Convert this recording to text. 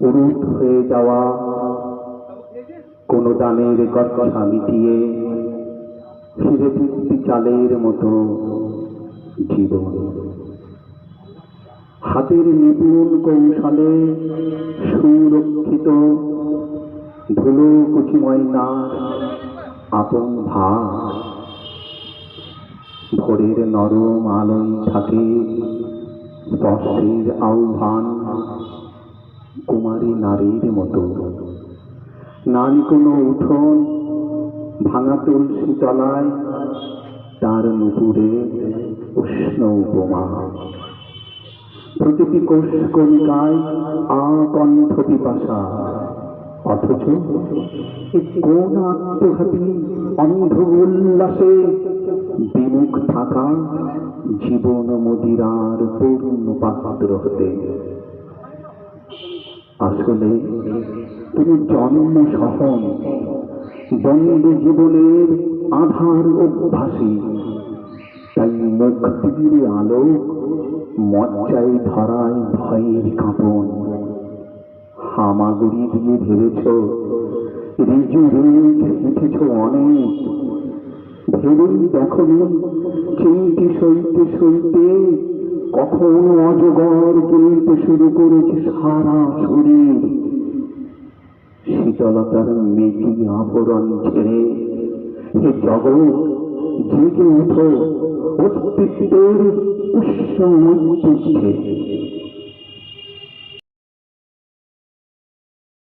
উরুট হয়ে যাওয়া। কোনো দানের কথা মিটিয়ে ফিরে ফিরতি চালের মতো জীবন। হাতের নিপুণ কৌশলে সুরক্ষিত ধুলো কুচি ময়না আপন ভার। ভোরের নরম আলোয় থাকে স্পর্শের আহ্বান। কুমারী নারীর মতো। নারী কোনো উঠোন ভাঙা তুলসী তলায়, তার নুপুরে উষ্ণ উপমা। প্রতিটি কোষ কণিকায় আকণ্ঠ পিপাসা। অথচ কোন আত্মঘাতী অন্ধ উল্লাসে বিমুখ থাকা জীবন মদিরার পূর্ণ পাত্র হতে? আসলে তুমি জন্ম সহন বন্দ জীবনের আধার অভ্যাসী। তাই মুক্তির আলোক মজ্জায় ধরায় ভয়ের কাঁপন। হামাগুড়ি দিয়ে ভেবেছ রিজু রেখ হেঁটেছ অনেক। ভেবেই দেখো চিনতে সইতে সইতে কখন অজগর কিনতে শুরু করেছে সারা শরীর। শীতলতার মেঘি আবরণ ছেড়ে হে জগৎ, জেগে উঠো অস্তিত্বের উৎস উঠছে